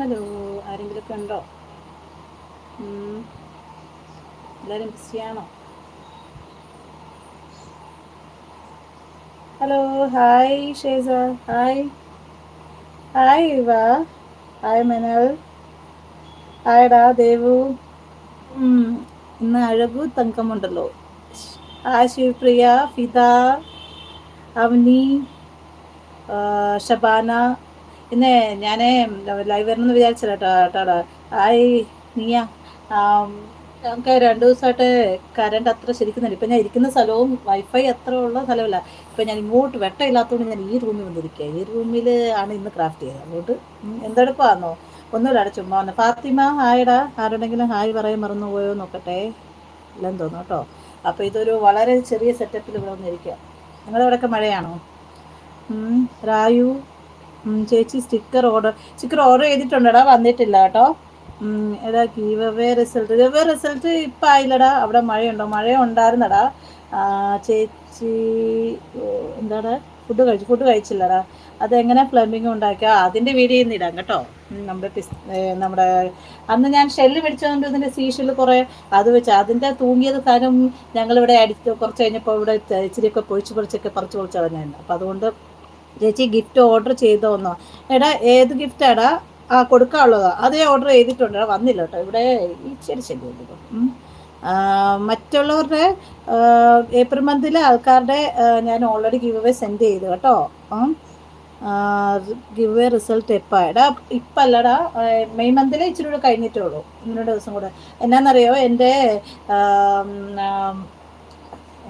Hello ആരെങ്കിലുമൊക്കെ ഉണ്ടോ? എല്ലാവരും ബിസിയാണോ hello hi Sheza. Hi. Eva hi. Hi മനൽ. ഹായടാ ദേവു. ഇന്ന് അഴകു തങ്കമുണ്ടല്ലോ. ഹായ് ശിവപ്രിയ ഫിദ അവനി ഷബാന ഇന്ന് ഞാൻ ലൈവ് വരണമെന്ന് വിചാരിച്ചില്ല കേട്ടോ ആയി നീയ. നമുക്ക് രണ്ട് ദിവസമായിട്ട് കറണ്ട് അത്ര ശരിക്കുന്നില്ല. ഇപ്പം ഞാൻ ഇരിക്കുന്ന സ്ഥലവും വൈഫൈ അത്ര ഉള്ള സ്ഥലമല്ല. ഇപ്പം ഞാൻ ഇങ്ങോട്ട് വെട്ടമില്ലാത്തതുകൊണ്ട് ഞാൻ ഈ റൂമിൽ വന്നിരിക്കുക ഈ റൂമിൽ ആണ് ഇന്ന് ക്രാഫ്റ്റ് ചെയ്യുന്നത് അതുകൊണ്ട് എന്തെടുപ്പാന്നോ? ഒന്നുമില്ല ചുമ്മാ വന്നു ഫാത്തിമ ഹായടാ ആരുടെങ്കിലും ഹായ് പറയാൻ മറന്നു പോയോ നോക്കട്ടെ. ഇല്ലെന്ന് തോന്നുന്നു കേട്ടോ അപ്പോൾ ഇതൊരു വളരെ ചെറിയ സെറ്റപ്പിൽ ഇവിടെ വന്നിരിക്കുക നിങ്ങളുടെ മഴയാണോ? രായു ചേച്ചി സ്റ്റിക്കർ ഓർഡർ സ്റ്റിക്കർ ഓർഡർ ചെയ്തിട്ടുണ്ടടാ വന്നിട്ടില്ല കേട്ടോ. എടാ give away result give away result ഇപ്പം ആയില്ലടാ അവിടെ മഴയുണ്ടോ? മഴ ഉണ്ടായിരുന്നടാ. ചേച്ചി എന്താണ്? ഫുഡ് കഴിച്ചു ഫുഡ് കഴിച്ചില്ലടാ. അതെങ്ങനെ പ്ലംബിങ് ഉണ്ടാക്കിയാൽ അതിന്റെ വീഡിയോ ഇന്ന് ഇടാം കേട്ടോ. നമ്മുടെ നമ്മുടെ അന്ന് ഞാൻ ഷെല്ല് മേടിച്ചതുകൊണ്ട് ഇതിന്റെ സീഷെല്ല് കുറേ അത് വെച്ച് അതിന്റെ തൂങ്ങിയത് സാധനം ഞങ്ങളിവിടെ അടിച്ച് കുറച്ച് കഴിഞ്ഞപ്പോൾ ഇവിടെ ഇച്ചിരിയൊക്കെ പൊഴിച്ച് പൊളിച്ചൊക്കെ പറിച്ച് പൊളിച്ച് കളഞ്ഞായിരുന്നു അപ്പോൾ അതുകൊണ്ട് ചേച്ചി ഗിഫ്റ്റ് ഓർഡർ ചെയ്തോന്നോ എടാ ഏത് ഗിഫ്റ്റാടാ ആ കൊടുക്കാനുള്ളത്. അതേ ഓർഡർ ചെയ്തിട്ടുണ്ട്. വന്നില്ല കേട്ടോ. ഇവിടെ ഈ ശരി ശല്യം മറ്റുള്ളവരുടെ ഏപ്രിൽ മന്തിലെ ആൾക്കാരുടെ ഞാൻ ഓൾറെഡി ഗിവ് അവേ സെൻഡ് ചെയ്തു കേട്ടോ. ഗിവ് അവേ റിസൾട്ട് എപ്പോൾ എടാ ഇപ്പം അല്ലടാ മെയ് മന്തിലെ ഇച്ചിരി കൂടെ കഴിഞ്ഞിട്ടേ ഉള്ളൂ ദിവസം കൂടെ. എന്നാന്നറിയോ? എന്റെ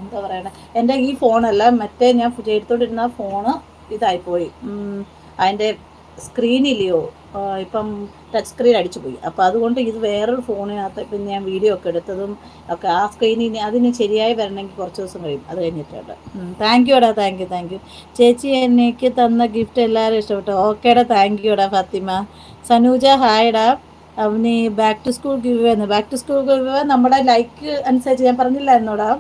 എന്താ പറയണേ? എന്റെ ഈ ഫോണല്ല മറ്റേ ഞാൻ ചെയ്തുകൊണ്ടിരുന്ന ഫോണ് ഇതായിപ്പോയി. അതിന്റെ സ്ക്രീനില്ലയോ ഇപ്പം ടച്ച് സ്ക്രീൻ അടിച്ചു പോയി അപ്പോൾ അതുകൊണ്ട് ഇത് വേറൊരു ഫോണിനകത്ത് ഇപ്പം ഞാൻ വീഡിയോ ഒക്കെ എടുത്തതും ഒക്കെ ആ സ്ക്രീനിൽ അതിന് ശരിയായി വരണമെങ്കിൽ കുറച്ച് ദിവസം കഴിയും. അത് കഴിഞ്ഞിട്ടുണ്ട്. താങ്ക് യു എടാ താങ്ക് യു താങ്ക് യു ചേച്ചി എനിക്ക് തന്ന ഗിഫ്റ്റ് എല്ലാവരും ഇഷ്ടപ്പെട്ടു. ഓക്കേടാ താങ്ക് യു എടാ ഫാത്തിമ. സനൂജ ഹായടാ അവന് ബാക്ക് ടു സ്കൂൾ ഗിവ് എന്ന് ബാക്ക് ടു സ്കൂൾ ഗിവ് നമ്മുടെ ലൈക്ക് അനുസരിച്ച് ഞാൻ പറഞ്ഞില്ലായിരുന്നോടാ?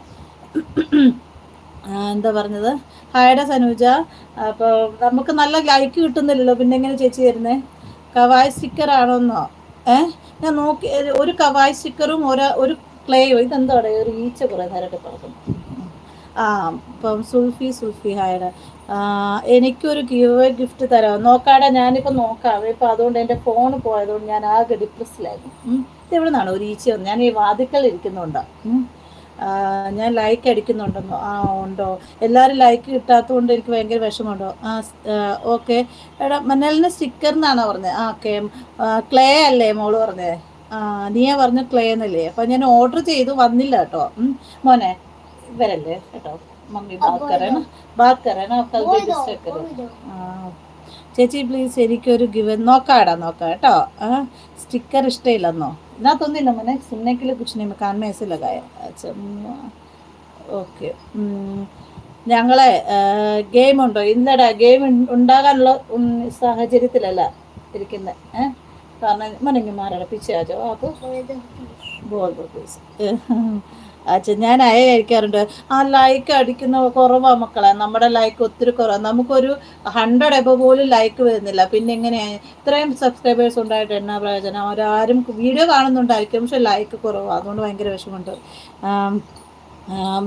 എന്താ പറഞ്ഞത്? ഹായടാ സനൂജ. അപ്പോൾ നമുക്ക് നല്ല ലൈക്ക് കിട്ടുന്നില്ലല്ലോ. പിന്നെ എങ്ങനെ ചേച്ചി തരുന്നേ കവായ് സ്റ്റിക്കർ ആണോന്നോ? ഏ? ഞാൻ നോക്കി ഒരു കവായ് സ്റ്റിക്കറും ഒരു ഒരു ക്ലേയോ ഇതെന്താ പറയുക ഒരു ഈച്ച കുറേ നേരമൊക്കെ പറഞ്ഞു ആ ഇപ്പം സുൽഫി സുൽഫി ഹായട എനിക്കൊരു ഗീവ് ഗിഫ്റ്റ് തരാം നോക്കാടെ ഞാനിപ്പോൾ നോക്കാം. ഇപ്പം അതുകൊണ്ട് എന്റെ ഫോൺ പോയതുകൊണ്ട് ഞാൻ ആകെ ഡിപ്രസ്സിലായിരുന്നു ഇത് എവിടെ നിന്നാണ് ഒരു ഈച്ച ഞാൻ ഈ വാതിക്കൽ ഇരിക്കുന്നുണ്ടോ? ഞാൻ ലൈക്ക് അടിക്കുന്നുണ്ടെന്നോ? ആ ഉണ്ടോ? എല്ലാവരും ലൈക്ക് കിട്ടാത്തതുകൊണ്ട് എനിക്ക് ഭയങ്കര വിഷമമുണ്ടോ? ആ ഓക്കെ എടാ മന്നലിന് സ്റ്റിക്കർ എന്നാണോ പറഞ്ഞത് ആ ഓക്കെ ക്ലേ അല്ലേ മോൾ പറഞ്ഞേ? ആ നീയാ പറഞ്ഞ ക്ലേ എന്നല്ലേ? അപ്പം ഞാൻ ഓർഡർ ചെയ്തു വന്നില്ല കേട്ടോ. മോനെ ഇവരല്ലേ? കേട്ടോ. മമ്മി ബാക്കറേണ ബാക്കറേണ ചേച്ചി പ്ലീസ് എനിക്കൊരു ഗിവൻ നോക്കാടാ നോക്കാം കേട്ടോ. സ്റ്റിക്കർ ഇഷ്ടമില്ലെന്നോ? इतना मैंने सुनने के लिए कुछ नहीं मकान में ऐसे लगाया। अच्छा ओके ഞങ്ങളെ ഗെയിമുണ്ടോ? ഇല്ലടാ ഗെയിം ഉണ്ടാകാനുള്ള സാഹചര്യത്തിലല്ല ഇരിക്കുന്നത് ഏഹ് കാരണം മനങ്ങന്മാരുടെ പിച്ചാജോ അപ്പോൾ ബോൾ ബോൾ പ്ലീസ് ഞാൻ അയക്കാറുണ്ട്. ആ ലൈക്ക് അടിക്കുന്ന കുറവാ മക്കളെ. നമ്മുടെ ലൈക്ക് ഒത്തിരി കുറവാണ് നമുക്കൊരു ഹൺഡ്രഡ് എബോ പോലും ലൈക്ക് വരുന്നില്ല. പിന്നെ എങ്ങനെയാണ് ഇത്രയും സബ്സ്ക്രൈബേഴ്സ് ഉണ്ടായിട്ട് എന്നാ പ്രയോജനം? അവരാരും വീഡിയോ കാണുന്നുണ്ടായിരിക്കും. പക്ഷെ ലൈക്ക് കുറവാണ് അതുകൊണ്ട് ഭയങ്കര വിഷമമുണ്ട്.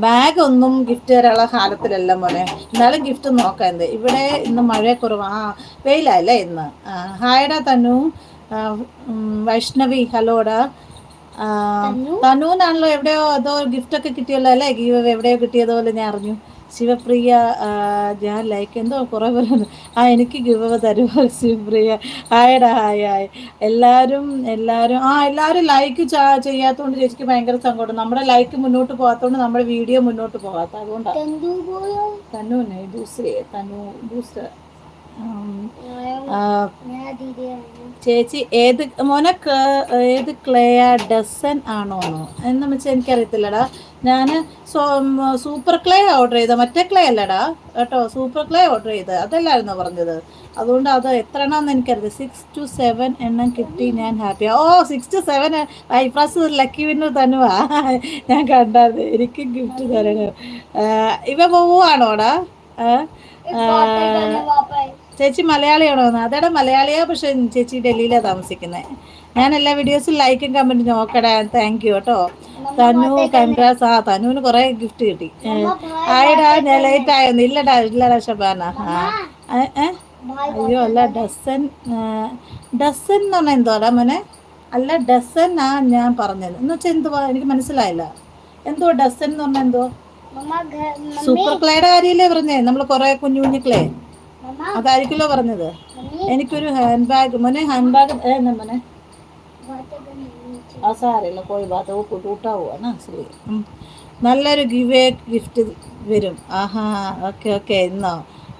ബാഗ് ഒന്നും ഗിഫ്റ്റ് തരാനുള്ള കാലത്തിലല്ല മോനെ. എന്നാലും ഗിഫ്റ്റ് നോക്കാം എന്ത്. ഇവിടെ ഇന്ന് മഴ കുറവാ. ആ വെയിലല്ലേ ഇന്ന്. ഹായടാ തന്നു. വൈഷ്ണവി ഹലോടാ തനൂന്നാണല്ലോ എവിടെയോ അതോ ഗിഫ്റ്റ് ഒക്കെ കിട്ടിയല്ലോ അല്ലേ? ഗീവ് എവിടെയോ കിട്ടിയതുപോലെ ഞാൻ അറിഞ്ഞു. ശിവപ്രിയ ഞാൻ ലൈക്ക് എന്തോ കുറേ പേരുണ്ട് ആ എനിക്ക് ഗിവ് തരുമോ? ശിവപ്രിയ ഹായടാ ഹായ് ഹായ് എല്ലാവരും എല്ലാവരും ആ എല്ലാവരും ലൈക്ക് ചെയ്യാത്തതുകൊണ്ട് ചേച്ചിക്ക് ഭയങ്കര സങ്കടം. നമ്മുടെ ലൈക്ക് മുന്നോട്ട് പോകാത്തതുകൊണ്ട് നമ്മുടെ വീഡിയോ മുന്നോട്ട് പോകാത്ത അതുകൊണ്ടാണ് തനുവിനെ ദൂസരേ തനു ദൂസര ചേച്ചി ഏത് മോനെ ഏത് ക്ലേയ ഡസൻ ആണോ എന്ന്? വെച്ചാൽ എനിക്കറിയത്തില്ലടാ. ഞാൻ സൂപ്പർ ക്ലേ ഓർഡർ ചെയ്ത മറ്റേ ക്ലേ അല്ലടാ. കേട്ടോ സൂപ്പർ ക്ലേ ഓർഡർ ചെയ്ത് അതല്ലായിരുന്നോ പറഞ്ഞത്? അതുകൊണ്ട് അത് എത്ര എണ്ണം എനിക്കറിയത് സിക്സ് ടു സെവൻ എണ്ണം കിട്ടി. ഞാൻ ഹാപ്പിയാ ഓ സിക്സ് ടു സെവൻ ഐപ്രാസ് ലക്കി വിന്നർ തന്നുവാ. ഞാൻ കണ്ടത്. എനിക്ക് ഗിഫ്റ്റ് തരണം. ഇവ പോവാണോടാ ചേച്ചി മലയാളിയാണോ അതേടെ മലയാളിയാ പക്ഷെ ചേച്ചി ഡൽഹിയിലാണ് താമസിക്കുന്നത് ഞാൻ എല്ലാ വീഡിയോസും ലൈക്കും കമന്റും നോക്കടാ. താങ്ക് യു കേട്ടോ. തനു കൺഗ്രാസ് ആ തനുവിന് കുറേ ഗിഫ്റ്റ് കിട്ടി. ആയിടാ ഞാൻ ലേറ്റ് ആയെന്ന്. ഇല്ലടാ ഇല്ലടാ ഷബാന. ആ അയ്യോ അല്ല ഡസൻ ഡസൻ എന്ന് പറഞ്ഞാൽ എന്തോടാ മോനെ? അല്ല ഡസൻ ആ ഞാൻ പറഞ്ഞത്. എന്ന് വെച്ചാൽ എന്തുവാ? എനിക്ക് മനസ്സിലായില്ല. എന്തോ ഡസൻ എന്ന് പറഞ്ഞാൽ എന്തോ? സൂപ്പർ ക്ലേയുടെ കാര്യമല്ലേ പറഞ്ഞേ? നമ്മൾ കുറെ കുഞ്ഞു കുഞ്ഞു ക്ലേ അതായിരിക്കുമല്ലോ പറഞ്ഞത്. എനിക്കൊരു ഹാൻഡ് ബാഗ് മോനെ ഹാൻഡ് ബാഗ് ഏ മോനെ? ആ സാറില്ല പോയി പോവാണ് ശരി. നല്ലൊരു ഗിവ് എ ഗിഫ്റ്റ് വരും. ആഹാ ഓക്കെ ഓക്കെ എന്നോ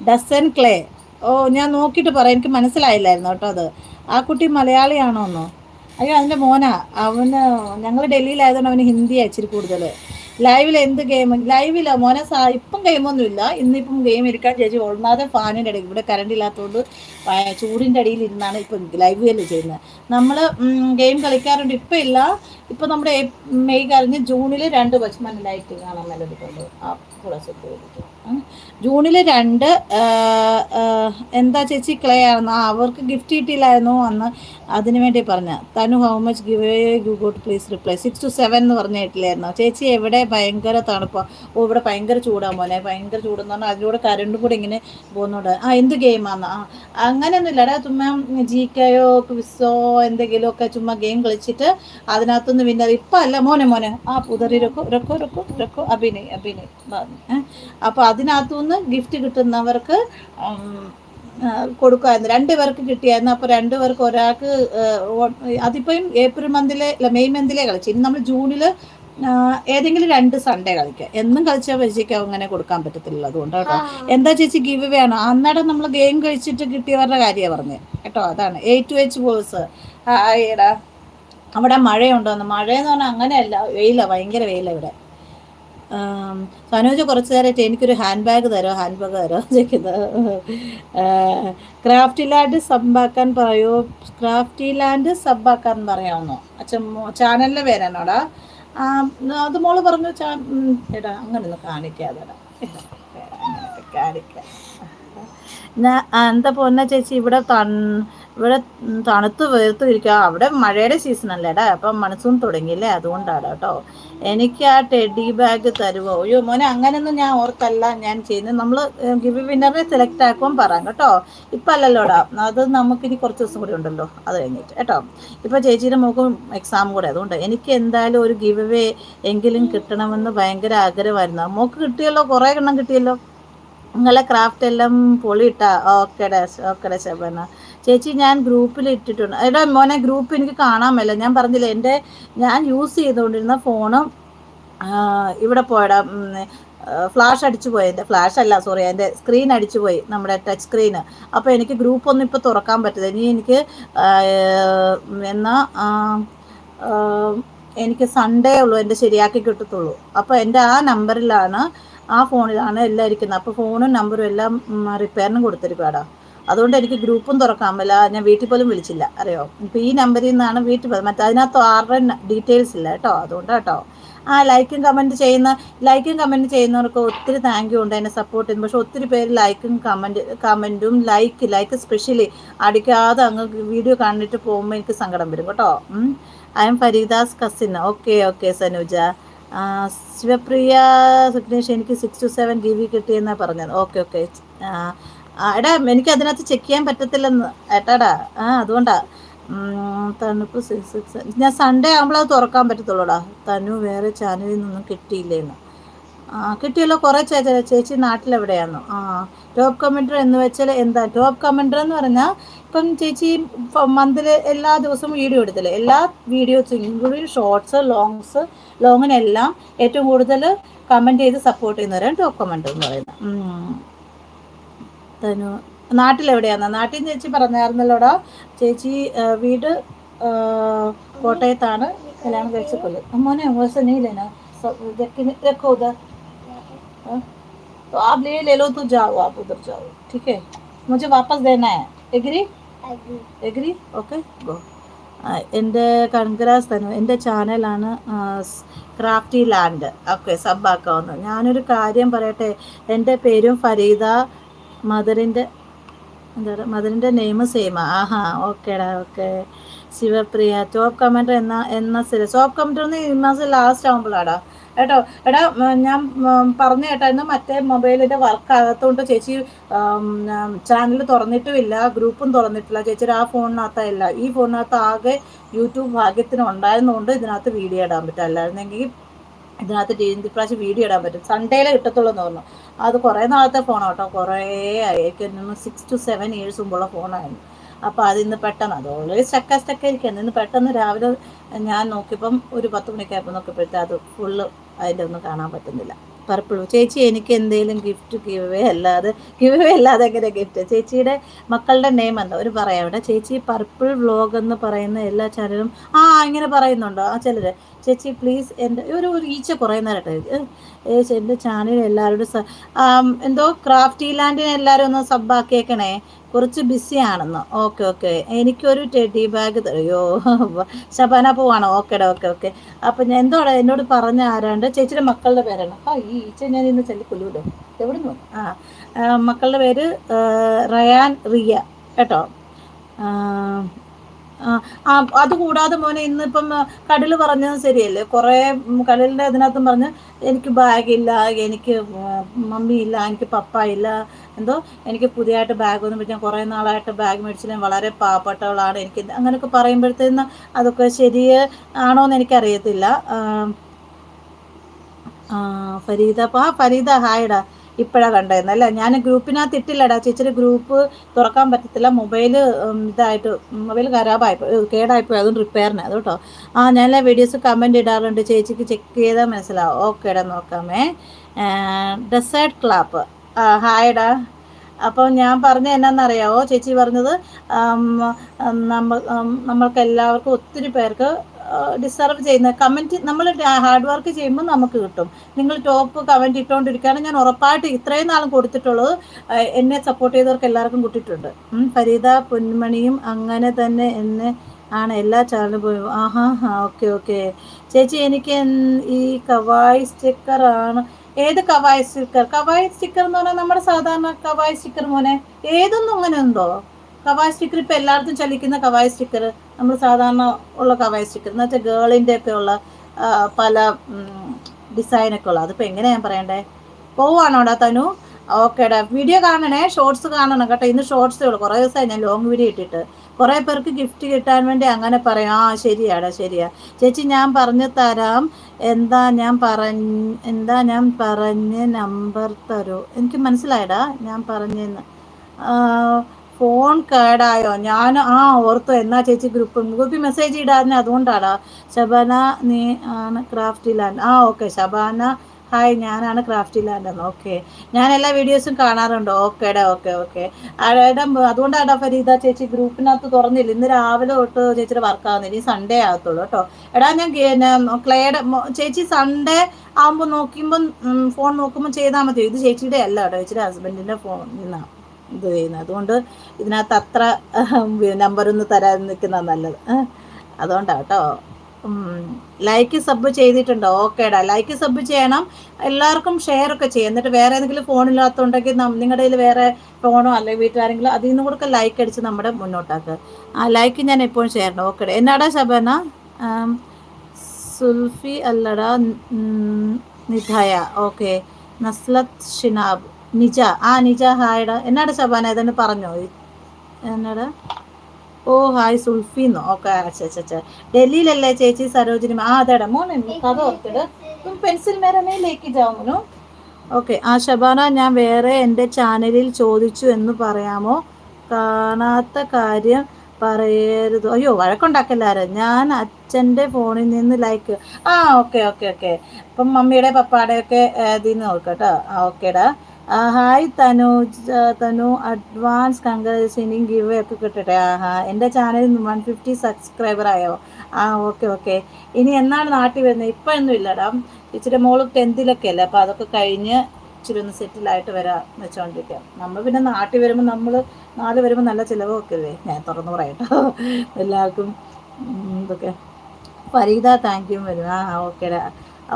ഡസൻ ക്ലേ. ഓ ഞാൻ നോക്കിയിട്ട് പറയാം. എനിക്ക് മനസ്സിലായില്ലായിരുന്നു കേട്ടോ അത്. ആ കുട്ടി മലയാളിയാണോ എന്നോ അയ്യോ അതിന്റെ മോനാ. അവന് ഞങ്ങൾ ഡൽഹിയിലായതുകൊണ്ട് അവന് ഹിന്ദിയാണ് ഇച്ചിരി കൂടുതൽ ലൈവിൽ എന്ത് ഗെയിം ലൈവില മോനെ ഇപ്പം ഗെയിമൊന്നുമില്ല ഇന്നിപ്പം ഗെയിം ഇരിക്കാൻ ചേച്ചി ഒന്നാതെ ഫാനിന്റെ ഇടയിൽ ഇവിടെ കറണ്ട് ഇല്ലാത്തതുകൊണ്ട് ചൂടിന്റെ അടിയിൽ ഇരുന്നാണ് ഇപ്പം ലൈവ് തന്നെ ചെയ്യുന്നത് നമ്മൾ ഗെയിം കളിക്കാറുണ്ട്. ഇപ്പം ഇല്ല. ഇപ്പം നമ്മുടെ മെയ് കഴിഞ്ഞ് ജൂണിൽ രണ്ട് ബച്ച്മാൻ ലൈറ്റ് കാണാൻ വേണ്ടിയിട്ടുണ്ട് ആ കുളസൊക്കെ വേണ്ടിയിട്ട് ജൂണിൽ രണ്ട് എന്താ ചേച്ചി ക്ലേ ആണെന്ന്? അവർക്ക് ഗിഫ്റ്റ് കിട്ടിയില്ലായിരുന്നു അന്ന്. അതിനു വേണ്ടി പറഞ്ഞ Thanu how much give you got please reply six two seven എന്ന് പറഞ്ഞ കേട്ടില്ലായിരുന്നു? ചേച്ചി എവിടെ? ഭയങ്കര തണുപ്പാണ് ഓ ഇവിടെ ഭയങ്കര ചൂടാണ് മോനെ. ഭയങ്കര ചൂടെന്ന് പറഞ്ഞാൽ അതിലൂടെ കരണ്ടും കൂടെ ഇങ്ങനെ പോകുന്നുണ്ട്. ആ എന്ത് ഗെയിമാന്ന് ആ അങ്ങനെയൊന്നും ഇല്ലടാ ചുമ്മാ ജി കെയോ ക്വിസോ എന്തെങ്കിലും ഒക്കെ ചുമ്മാ ഗെയിം കളിച്ചിട്ട് അതിനകത്തുനിന്ന് പിന്നെ ഇപ്പം അല്ല. മോനെ മോനെ. ആ പുതറി രൊക്കോ രൊക്കോ രൊക്കോ രൊക്കോ. അഭിനയ് അഭിനയ്. അപ്പോൾ അതിനകത്തുനിന്ന് ഗിഫ്റ്റ് കിട്ടുന്നവർക്ക് കൊടുക്കുമായിരുന്നു. രണ്ട് പേർക്ക് കിട്ടിയായിരുന്നു. അപ്പോൾ രണ്ട് പേർക്ക് ഒരാൾക്ക് അതിപ്പം ഏപ്രിൽ മന്തിലെ അല്ല മെയ് മന്തിലെ കളിച്ചു. ഇനി നമ്മൾ ജൂണിൽ ഏതെങ്കിലും രണ്ട് സൺഡേ കളിക്കുക എന്നും കളിച്ചാൽ ചേച്ചിക്ക് അങ്ങനെ കൊടുക്കാൻ പറ്റത്തില്ല അതുകൊണ്ട് കേട്ടോ. എന്താ ചേച്ചി ഗിവ് ആണ്? അന്നേരം നമ്മൾ ഗെയിം കഴിച്ചിട്ട് കിട്ടിയവരുടെ കാര്യമാണ് പറഞ്ഞത് കേട്ടോ അതാണ്. എ ടു എച്ച് ബോൾസ് എടാ അവിടെ മഴയുണ്ടോന്ന്. മഴയെന്ന് പറഞ്ഞാൽ അങ്ങനെയല്ല വെയിലാണ് ഭയങ്കര വെയിലാണ് ഇവിടെ. സനോജ് കുറച്ച് നേരമായിട്ട് എനിക്കൊരു ഹാൻഡ് ബാഗ് തരോ ഹാൻഡ് ബാഗ് തരോ ചോദിക്കുന്നത് ക്രാഫ്റ്റി ലാൻഡ് സബ്ബാക്കാൻ പറയോ? ക്രാഫ്റ്റി ലാൻഡ് സബ്ബാക്കാൻ പറയാമെന്നോ അച്ഛൻ ചാനലിന്റെ പേരാണോടാ അത് മോൾ പറഞ്ഞു ചാ എടാ അങ്ങനെ ഒന്ന് കാണിക്കാതെടാ കാണിക്കാം. എന്താ പൊന്ന ചേച്ചി ഇവിടെ തൺ ഇവിടെ തണുത്ത് വേർത്ത് ഇരിക്കുക അവിടെ മഴയുടെ സീസൺ അല്ലേടാ. അപ്പം മൺസൂൺ തുടങ്ങിയില്ലേ? അതുകൊണ്ടാണ് കേട്ടോ. എനിക്ക് ആ ടെഡി ബാഗ് തരുമോ അയ്യോ മോനെ അങ്ങനെയൊന്നും ഞാൻ ഓർത്തല്ല. ഞാൻ ചെയ്യുന്നത് നമ്മൾ ഗിവ് വിന്നറിനെ സെലക്ട് ആക്കുമ്പോൾ പറയാം കേട്ടോ. ഇപ്പം അല്ലല്ലോടാ. അത് നമുക്കിനി കുറച്ച് ദിവസം കൂടി ഉണ്ടല്ലോ. അത് കഴിഞ്ഞിട്ട് കേട്ടോ. ഇപ്പോൾ ചേച്ചിയുടെ മോക്കും എക്സാം കൂടെ. അതുകൊണ്ട് എനിക്ക് എന്തായാലും ഒരു ഗിവ് വേ എങ്കിലും കിട്ടണമെന്ന് ഭയങ്കര ആഗ്രഹമായിരുന്നു. മോക്ക് കിട്ടിയല്ലോ? കുറേ എണ്ണം കിട്ടിയല്ലോ? നിങ്ങളെ ക്രാഫ്റ്റ് എല്ലാം പൊളിയിട്ടാ. ഓക്കെ ഓക്കേടെ ശബന. ചേച്ചി ഞാൻ ഗ്രൂപ്പിൽ ഇട്ടിട്ടുണ്ട്. എടാ മോനെ ഗ്രൂപ്പ് എനിക്ക് കാണാൻ മേല. ഞാൻ പറഞ്ഞില്ല എന്റെ ഞാൻ യൂസ് ചെയ്തുകൊണ്ടിരുന്ന ഫോണും ഇവിടെ പോയടാ ഫ്ലാഷ് അടിച്ചു പോയി. എന്റെ ഫ്ലാഷ് അല്ല സോറി എന്റെ സ്ക്രീൻ അടിച്ചു പോയി നമ്മുടെ ടച്ച് സ്ക്രീന് അപ്പോൾ എനിക്ക് ഗ്രൂപ്പ് ഒന്നും ഇപ്പോൾ തുറക്കാൻ പറ്റില്ല ഇനി എനിക്ക് എന്നാ എനിക്ക് സൺഡേ ഉള്ളൂ എന്റെ ശരിയാക്കി കിട്ടത്തുള്ളൂ. അപ്പോൾ എന്റെ ആ നമ്പറിലാണ് ആ ഫോണിലാണ് എല്ലാം ഇരിക്കുന്നത്. അപ്പോൾ ഫോണും നമ്പറും എല്ലാം റിപ്പയറിനും കൊടുത്തിരിക്കുകയാടാ അതുകൊണ്ട് എനിക്ക് ഗ്രൂപ്പും തുറക്കാൻ പറ്റില്ല. ഞാൻ വീട്ടിൽ പോലും വിളിച്ചില്ല. അറിയോ? ഇപ്പം ഈ നമ്പറിൽ നിന്നാണ് വീട്ടിൽ മറ്റേ അതിനകത്ത് ആരുടെ ഡീറ്റെയിൽസ് ഇല്ല കേട്ടോ. അതുകൊണ്ട് കേട്ടോ. ആ ലൈക്കും കമന്റ് ചെയ്യുന്ന ലൈക്കും കമന്റ് ചെയ്യുന്നവർക്ക് ഒത്തിരി താങ്ക് യു ഉണ്ട്. എന്നെ സപ്പോർട്ട് ചെയ്യുന്നു. പക്ഷെ ഒത്തിരി പേര് ലൈക്കും കമന്റ് കമന്റും ലൈക്ക് ലൈക്ക് സ്പെഷ്യലി അടിക്കാതെ അങ്ങ് വീഡിയോ കണ്ടിട്ട് പോകുമ്പോൾ എനിക്ക് സങ്കടം വരും കേട്ടോ. I'm Farida's cousin okay okay Sanuja Shivapriya Sugnesh എനിക്ക് six two seven G B കിട്ടിയെന്നാണ് പറഞ്ഞത്. ഓക്കെ ഓക്കെ എടാ എനിക്ക് അതിനകത്ത് ചെക്ക് ചെയ്യാൻ പറ്റത്തില്ലെന്ന്. ഏട്ടാടാ ആ അതുകൊണ്ടാ. തണുപ്പ് ഞാൻ സൺഡേ ആകുമ്പോൾ അത് തുറക്കാൻ പറ്റത്തുള്ളൂടാ. തനു വേറെ ചാനലിൽ നിന്നും കിട്ടിയില്ലേന്ന്. ആ കിട്ടിയല്ലോ കുറേ ചേച്ചി ചേച്ചി നാട്ടിലെവിടെയാണോ ആ ടോപ്പ് കമന്റർ എന്ന് വെച്ചാൽ എന്താ ടോപ്പ് കമന്റർ എന്ന് പറഞ്ഞാൽ ഇപ്പം ചേച്ചി മന്തിൽ എല്ലാ ദിവസവും വീഡിയോ എടുത്തില്ലേ? എല്ലാ വീഡിയോസും ഇൻക്ലൂഡിങ് ഷോർട്സ് ലോങ്സ് ലോങ്ങിനെല്ലാം ഏറ്റവും കൂടുതൽ കമന്റ് ചെയ്ത് സപ്പോർട്ട് ചെയ്യുന്നവരാണ് ടോപ്പ് കമന്റർ എന്ന് പറയുന്നത്. തനു നാട്ടിലെവിടെയാന്ന് നാട്ടിൽ ചേച്ചി പറഞ്ഞായിരുന്നല്ലോടാ ചേച്ചി വീട് കോട്ടയത്താണ് കല്യാണം കഴിച്ച കൊല്ലം മോനെ वैसे नहीं लेना रखो उधर तो आप ले ले लो तो जाओ आप उधर जाओ ठीक है मुझे वापस देना है एग्री എഗ്രി ഓക്കെ ഗോ എൻ്റെ കൺഗ്രാസ് തനു എൻ്റെ ചാനലാണ് ക്രാഫ്റ്റി ലാൻഡ് ഓക്കെ സബ്ബാക്കാവുന്നത് ഞാനൊരു കാര്യം പറയട്ടെ എൻ്റെ പേരും ഫരീദ മദറിന്റെ എന്താ മദറിന്റെ നെയിം ആ ആഹാ ഓക്കേടാ ഓക്കെ ശിവപ്രിയ ടോപ്പ് കമന്റർ എന്ന എന്ന സ്ഥിരം ടോപ്പ് കമന്റർ ഈ മാസം ലാസ്റ്റ് ആകുമ്പോഴാടാ കേട്ടോ? എടാ ഞാൻ പറഞ്ഞു കേട്ടായിരുന്നു മറ്റേ മൊബൈലിന്റെ വർക്ക് ആകത്തോണ്ട് ചേച്ചി ചാനൽ തുറന്നിട്ടുമില്ല ഗ്രൂപ്പും തുറന്നിട്ടില്ല. ചേച്ചി ആ ഫോണിനകത്തല്ല. ഈ ഫോണിനകത്ത് ആകെ യൂട്യൂബ് ഭാഗ്യത്തിന് ഉണ്ടായിരുന്നുകൊണ്ട് ഇതിനകത്ത് വീഡിയോ ഇടാൻ പറ്റും അല്ലായിരുന്നെങ്കിൽ ഇതിനകത്ത് ഇപ്രാവശ്യം വീഡിയോ ഇടാൻ പറ്റും. സൺഡേയിലെ കിട്ടത്തുള്ളൂ എന്ന് പറഞ്ഞു. അത് കുറേ നാളത്തെ ഫോണാണ് കേട്ടോ കുറേ ആയിരിക്കും സിക്സ് ടു സെവൻ ഇയേഴ്സ് മുമ്പുള്ള ഫോണായിരുന്നു അപ്പോൾ അതിന്ന് പെട്ടെന്ന് അത് ഓൾറെഡി സ്റ്റക്ക സ്റ്റക്ക ഇരിക്കുന്നത് ഇന്ന് പെട്ടെന്ന് രാവിലെ ഞാൻ നോക്കിയപ്പം ഒരു പത്ത് മണിക്കായപ്പോൾ നോക്കിയപ്പോഴത്തെ അത് ഫുള്ള് അതിന്റെ ഒന്നും കാണാൻ പറ്റുന്നില്ല. പർപ്പിൾ ചേച്ചി എനിക്ക് എന്തെങ്കിലും ഗിഫ്റ്റ് ഗിവ് അല്ലാതെ ഗിവ് അല്ലാതെ എങ്ങനെ ഗിഫ്റ്റ് ചേച്ചിയുടെ മക്കളുടെ നെയിം എന്താ? ഒരു പറയാം ഇവിടെ. ചേച്ചി പർപ്പിൾ വ്ലോഗ് എന്ന് പറയുന്ന എല്ലാ ചാനലും ആ ഇങ്ങനെ പറയുന്നുണ്ടോ ആ ചിലർ ചേച്ചി പ്ലീസ് എന്റെ ഒരു ഒരു ഈച്ച കുറേ നേരട്ടെ എന്റെ ചാനൽ എല്ലാവരോടും എന്തോ ക്രാഫ്റ്റി ലാൻഡിനെ എല്ലാവരും ഒന്ന് സബ്ബാക്കിയേക്കണേ. കുറച്ച് ബിസി ആണെന്ന്. Okay okay. എനിക്കൊരു ടെഡി ബാഗ് തരുമോ ശബാന പോവാണോ? ഓക്കേടാ ഓക്കെ ഓക്കെ. അപ്പം ഞാൻ എന്തോ എന്നോട് പറഞ്ഞ ആരാണ്ട്? ചേച്ചിയുടെ മക്കളുടെ പേരാണ്. ആ ഈ ഈച്ച ഞാൻ ഇന്ന് ചെല്ലിക്കൊല്ലൂല്ലോ എവിടെ നിന്ന് ആ മക്കളുടെ പേര് റയാൻ റിയ. കേട്ടോ? അതുകൂടാതെ മോനെ ഇന്നിപ്പം കടൽ പറഞ്ഞത് ശരിയല്ലേ? കുറേ കടലിന്റെ അതിനകത്തും പറഞ്ഞ് എനിക്ക് ബാഗില്ല എനിക്ക് മമ്മി ഇല്ല എനിക്ക് പപ്പ ഇല്ല എന്തോ എനിക്ക് പുതിയതായിട്ട് ബാഗ് ഒന്നും പറ്റാൻ കുറേ നാളായിട്ട് ബാഗ് മേടിച്ചില്ല. വളരെ പാവപ്പെട്ടവളാണ് എനിക്ക്. അങ്ങനെയൊക്കെ പറയുമ്പോഴത്തേന്ന് അതൊക്കെ ശരി ആണോ എന്ന് എനിക്കറിയത്തില്ല. ഫരീദ ആ ഫരീദ ഹായടാ ഇപ്പോഴാണ് കണ്ടായിരുന്നല്ലേ ഞാൻ ഗ്രൂപ്പിനകത്ത് ഇട്ടില്ലടാ. ചേച്ചിയുടെ ഗ്രൂപ്പ് തുറക്കാൻ പറ്റത്തില്ല. മൊബൈൽ ഇതായിട്ട് മൊബൈൽ ഖരാബായിപ്പോയി. കേടായിപ്പോയി. അതും റിപ്പയറിന്. അത് കേട്ടോ. ആ ഞാൻ വീഡിയോസ് കമന്റ് ഇടാറുണ്ട്. ചേച്ചിക്ക് ചെക്ക് ചെയ്താൽ മനസ്സിലാവും. ഓക്കേടാ നോക്കാമേ. ഡെസേർട്ട് ക്ലാപ്പ് ഹായടാ അപ്പോൾ ഞാൻ പറഞ്ഞ എന്നാന്നറിയാവോ? ചേച്ചി പറഞ്ഞത് നമ്മൾ നമ്മൾക്ക് എല്ലാവർക്കും ഒത്തിരി പേർക്ക് ഡിസർവ് ചെയ്യുന്ന കമന്റ് നമ്മൾ ഹാർഡ് വർക്ക് ചെയ്യുമ്പോൾ നമുക്ക് കിട്ടും. നിങ്ങൾ ടോപ്പ് കമന്റ് ഇട്ടുകൊണ്ടിരിക്കുകയാണ് ഞാൻ ഉറപ്പായിട്ട് ഇത്രയും നാളും കൊടുത്തിട്ടുള്ളത് എന്നെ സപ്പോർട്ട് ചെയ്തവർക്ക് എല്ലാവർക്കും കിട്ടിയിട്ടുണ്ട്. ഫരീദ പൊന്മണിയും അങ്ങനെ തന്നെ എന്നെ ആണ് എല്ലാ ചാനലും പോയി ആഹാ ഹാ ഓക്കെ ഓക്കെ ചേച്ചി എനിക്ക് ഈ കവായ് സ്റ്റിക്കറാണ് ഏത് കവായ് സ്റ്റിക്കർ കവായ് സ്റ്റിക്കർ എന്ന് പറഞ്ഞാൽ നമ്മുടെ സാധാരണ കവായ് സ്റ്റിക്കർ മോനെ. ഏതൊന്നും അങ്ങനെ ഉണ്ടോ കവായ് സ്റ്റിക്കർ ഇപ്പം എല്ലായിടത്തും ചലിക്കുന്ന കവായ സ്റ്റിക്കർ നമ്മൾ സാധാരണ ഉള്ള കവായ സ്റ്റിക്കർ എന്ന് വെച്ചാൽ ഗേളിന്റെ ഒക്കെ ഉള്ള പല ഡിസൈനൊക്കെ ഉള്ള. അതിപ്പോൾ എങ്ങനെയാണ് ഞാൻ പറയണ്ടേ? പോവാണോടാ തനു? ഓക്കേടാ വീഡിയോ കാണണേ ഷോർട്സ് കാണണം കേട്ടോ. ഇന്ന് ഷോർട്സേ ഉള്ളൂ. കുറേ ദിവസമായി ഞാൻ ലോങ് വീഡിയോ ഇട്ടിട്ട്. കുറേ പേർക്ക് ഗിഫ്റ്റ് കിട്ടാൻ വേണ്ടി അങ്ങനെ പറയാം. ആ ശരിയാടാ ശരിയാ. ചേച്ചി ഞാൻ പറഞ്ഞു തരാം. എന്താ ഞാൻ പറഞ്ഞ എന്താ ഞാൻ പറഞ്ഞ് നമ്പർ തരൂ? എനിക്ക് മനസ്സിലായടാ. ഞാൻ പറഞ്ഞെന്ന് ഫോൺ കേടായോ? ഞാൻ ആ ഓർത്തു. എന്നാ ചേച്ചി ഗ്രൂപ്പ് ഗ്രൂപ്പിൽ മെസ്സേജ് ഇടാതെ അതുകൊണ്ടാടാ. ശബാന നീ ആണ് ക്രാഫ്റ്റ് ലാൻഡ് ആ ഓക്കെ ശബാന ഹായ് ഞാനാണ് ക്രാഫ്റ്റി ലാൻഡ് എന്ന്. ഓക്കെ ഞാൻ എല്ലാ വീഡിയോസും കാണാറുണ്ട്. ഓക്കേടാ ഓക്കെ ഓക്കെ അടാ അതുകൊണ്ടാണ് ഫരീദ ചേച്ചി ഗ്രൂപ്പിനകത്ത് തുറന്നില്ല. ഇന്ന് രാവിലെ തൊട്ട് ചേച്ചിയുടെ വർക്ക് ആകുന്നില്ല ഇനി സൺഡേ ആകത്തുള്ളൂ കേട്ടോ. എടാ ഞാൻ ക്ലേയുടെ ചേച്ചി സൺഡേ ആകുമ്പോൾ നോക്കുമ്പോൾ ഫോൺ നോക്കുമ്പോൾ ചെയ്താൽ മതി. ഇത് ചേച്ചിയുടെ അല്ല കേട്ടോ. ചേച്ചിയുടെ ഹസ്ബൻഡിന്റെ ഫോൺ നിന്നാണ് ഇത് ചെയ്യുന്നത്. അതുകൊണ്ട് ഇതിനകത്ത് അത്ര നമ്പറൊന്നും തരാൻ നിൽക്കുന്നത് നല്ലത്. അതുകൊണ്ടാണ് കേട്ടോ ലൈക്ക് സബ് ചെയ്തിട്ടുണ്ട്. ഓക്കേടാ ലൈക്ക് സബ് ചെയ്യണം. എല്ലാവർക്കും ഷെയർ ഒക്കെ ചെയ്യാം. എന്നിട്ട് വേറെ ഏതെങ്കിലും ഫോണില്ലാത്തതുണ്ടെങ്കിൽ നിങ്ങളുടെ കയ്യിൽ വേറെ ഫോണോ അല്ലെങ്കിൽ വീട്ടുകാരെങ്കിലും അതിൽ നിന്നും കൂടെ ലൈക്ക് അടിച്ച് നമ്മുടെ മുന്നോട്ടാക്കുക ആ ലൈക്ക് ഞാൻ എപ്പോഴും ഷെയർ ചെയ്യണം ഓക്കേടാ എന്നാടാ ശബന സുൽഫി അല്ലടാ നിധായ. ഓക്കെ നസ്ലത്ത് ഷിനാബ്. നിജ. ആ നിജ ഹായ്ഡ എന്നാട് ശബാന ഏതാണ്ട് പറഞ്ഞോ? എന്നാട്? ഓ ഹായ് സുൽഫിന്നോ. ഓക്കെ അച്ഛാ ഡൽഹിയിലല്ലേ ചേച്ചി സരോജിനി? ആ അതെടാ. മോനെ കഥ ഓർത്തിട്. പെൻസിൽ മേരമേ ലേക്ക് ജാവുമനോ ഓക്കെ ആ ശബാന ഞാൻ വേറെ എന്റെ ചാനലിൽ ചോദിച്ചു എന്ന് പറയാമോ? കാണാത്ത കാര്യം പറയരുത്. അയ്യോ വഴക്കുണ്ടാക്കല്ലാരോ? ഞാൻ അച്ഛന്റെ ഫോണിൽ നിന്ന് ലൈക്ക്. ആ ഓക്കെ ഓക്കെ ഓക്കെ. അപ്പം മമ്മിയുടെ പപ്പാടെയൊക്കെ ഇതിൽ നിന്ന് നോക്കട്ടോ ആ ഓക്കേടാ. Hi Thanu. Thanu advance congratulation give ഒക്കെ കിട്ടട്ടെ? ആഹാ എന്റെ ചാനൽ വൺ ഫിഫ്റ്റി സബ്സ്ക്രൈബർ ആയോ? ആ ഓക്കെ ഓക്കെ ഇനി എന്നാണ് നാട്ടിൽ വരുന്നത്? ഇപ്പം ഒന്നും ഇല്ലടാ. ഇച്ചിരി മോൾ ടെൻത്തിലൊക്കെ അല്ലേ? അപ്പോൾ അതൊക്കെ കഴിഞ്ഞ് ഇച്ചിരി ഒന്ന് സെറ്റിലായിട്ട് വരാൻ വെച്ചോണ്ടിരിക്കുക നമ്മൾ പിന്നെ നാട്ടിൽ വരുമ്പോൾ നമ്മൾ നാല് വരുമ്പോൾ നല്ല ചിലവൊക്കെ അല്ലേ? ഞാൻ തുറന്നു പറയട്ടോ. എല്ലാവർക്കും ഇതൊക്കെ. ഫരീദ താങ്ക് യു വരും. ആ ഓക്കേടാ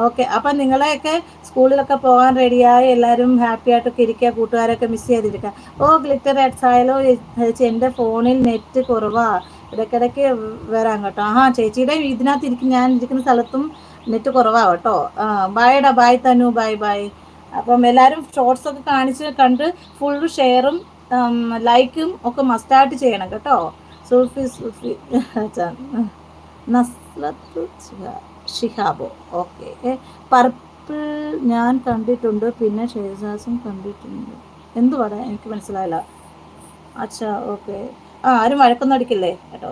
ഓക്കെ അപ്പം നിങ്ങളെയൊക്കെ സ്കൂളിലൊക്കെ പോകാൻ റെഡിയായി എല്ലാവരും ഹാപ്പി ആയിട്ടൊക്കെ ഇരിക്കുക കൂട്ടുകാരൊക്കെ മിസ് ചെയ്തിരിക്കുക. ഓ ഗ്ലിറ്റർ ആയാലോ ചേച്ചി എന്റെ ഫോണിൽ നെറ്റ് കുറവാ. ഇടയ്ക്കിടയ്ക്ക് വരാം കേട്ടോ. ആ ചേച്ചിയുടെ ഇതിനകത്ത് ഇരിക്കും ഞാൻ ഇരിക്കുന്ന സ്ഥലത്തും നെറ്റ് കുറവാണ് കേട്ടോ. ആ ബായടാ ബായ് തന്നു ബായ് ബായ് അപ്പം എല്ലാവരും ഷോർട്സ് ഒക്കെ കാണിച്ച് കണ്ട് ഫുൾ ഷെയറും ലൈക്കും ഒക്കെ മസ്റ്റായിട്ട് ചെയ്യണം കേട്ടോ. സുൽഫി സുൽഫി നസ്ലത്ത് ഷിഹാബോ. ഓക്കെ. പർപ്പിൾ ഞാൻ കണ്ടിട്ടുണ്ട് പിന്നെ ഷേസാസും കണ്ടിട്ടുണ്ട്. എന്തുവാടാ? എനിക്ക് മനസ്സിലായില്ല. അച്ഛാ ഓക്കെ. ആ ആരും വഴക്കൊന്നും അടിക്കില്ലേ? കേട്ടോ.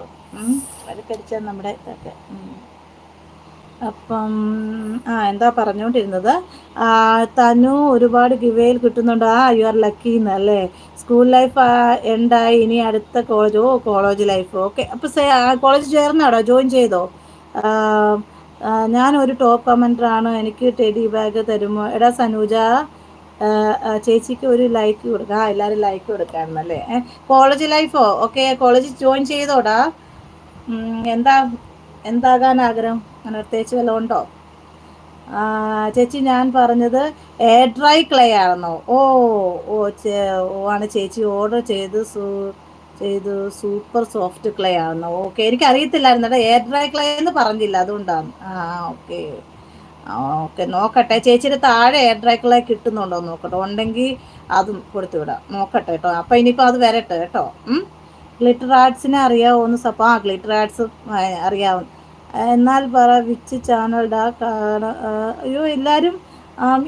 വഴക്കടിച്ചാൽ നമ്മുടെ ഇതൊക്കെ. അപ്പം ആ എന്താ പറഞ്ഞുകൊണ്ടിരുന്നത് തനു ഒരുപാട് ഗിവേയിൽ കിട്ടുന്നുണ്ട്. ആ യു ആർ ലക്കി എന്നല്ലേ സ്കൂൾ ലൈഫ് എൻഡായി ഇനി അടുത്ത കോളേജ് ഓ കോളേജ് ലൈഫ്. ഓക്കെ. അപ്പോൾ കോളേജ് ചേർന്നാടോ ജോയിൻ ചെയ്തോ? ഞാൻ ഒരു ടോപ്പ് കമന്ററാണ് എനിക്ക് ടെഡി ബാഗ് തരുമോ? എടാ സനൂജ ചേച്ചിക്ക് ഒരു ലൈക്ക് കൊടുക്കാം. ആ എല്ലാവരും ലൈക്ക് കൊടുക്കാറുന്നല്ലേ കോളേജ് ലൈഫോ ഓക്കെ കോളേജ് ജോയിൻ ചെയ്തോടാ. എന്താ എന്താകാൻ ആഗ്രഹം? അങ്ങനെ പ്രത്യേകിച്ച് വല്ലതും ഉണ്ടോ? ചേച്ചി ഞാൻ പറഞ്ഞത് എയർ ഡ്രൈ ക്ലേ ആണെന്നോ? ഓ ഓ ആണ്. ചേച്ചി ഓർഡർ ചെയ്ത് സൂ ചെയ്തു സൂപ്പർ സോഫ്റ്റ് ക്ലേ ആണ് ഓക്കെ എനിക്ക് അറിയത്തില്ലായിരുന്നു എയർ ഡ്രൈ ക്ലേ എന്ന് പറഞ്ഞില്ല അതുകൊണ്ടാണ്. ആ ഓക്കെ ഓക്കെ നോക്കട്ടെ. ചേച്ചിയുടെ താഴെ എയർ ഡ്രൈ ക്ലേ കിട്ടുന്നുണ്ടോ നോക്കട്ടെ. ഉണ്ടെങ്കിൽ അതും കൊടുത്തു വിടാം. നോക്കട്ടെ കേട്ടോ. അപ്പം ഇനിയിപ്പോൾ അത് വരട്ടെ കേട്ടോ. ഗ്ലിറ്റർ ആർട്സിനെ അറിയാവോന്ന് സപ്പ ആ ഗ്ലിറ്റർ ആർട്സ് അറിയാവും എന്നാൽ പറ വിച്ച് ചാനൽഡാ അയ്യോ എല്ലാവരും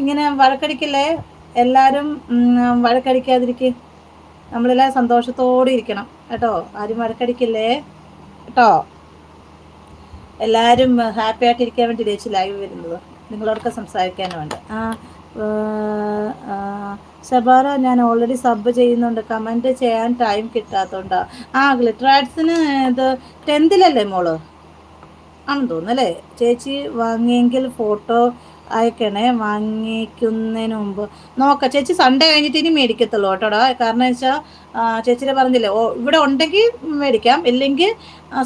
ഇങ്ങനെ വഴക്കടിക്കല്ലേ? എല്ലാവരും വഴക്കടിക്കാതിരിക്കും. നമ്മളെല്ലാം സന്തോഷത്തോടെ ഇരിക്കണം. കേട്ടോ? ആരും വഴക്കടിക്കില്ലേ കേട്ടോ? എല്ലാവരും ഹാപ്പി ആയിട്ടിരിക്കാൻ വേണ്ടി ചേച്ചി ലൈവ് വരുന്നത്. നിങ്ങളോടൊക്കെ സംസാരിക്കാൻ വേണ്ടി ആ ഷബാറ ഞാൻ ഓൾറെഡി സബ് ചെയ്യുന്നുണ്ട്. കമന്റ് ചെയ്യാൻ ടൈം കിട്ടാത്തതുകൊണ്ടാണ് ആ ഗ്ലിറ്റർ ആർട്സിന് ഇത് ടെൻത്തിലല്ലേ മോൾ? ആണെന്ന് തോന്നുന്നല്ലേ ചേച്ചി വാങ്ങിയെങ്കിൽ ഫോട്ടോ അയക്കണേ വാങ്ങിക്കുന്നതിന് മുമ്പ്. നോക്കാം ചേച്ചി സൺഡേ കഴിഞ്ഞിട്ട് ഇനി മേടിക്കത്തുള്ളൂ കേട്ടോടാ കാരണം വെച്ചാൽ ചേച്ചിയുടെ പറഞ്ഞില്ലേ ഓ ഇവിടെ ഉണ്ടെങ്കിൽ മേടിക്കാം. ഇല്ലെങ്കിൽ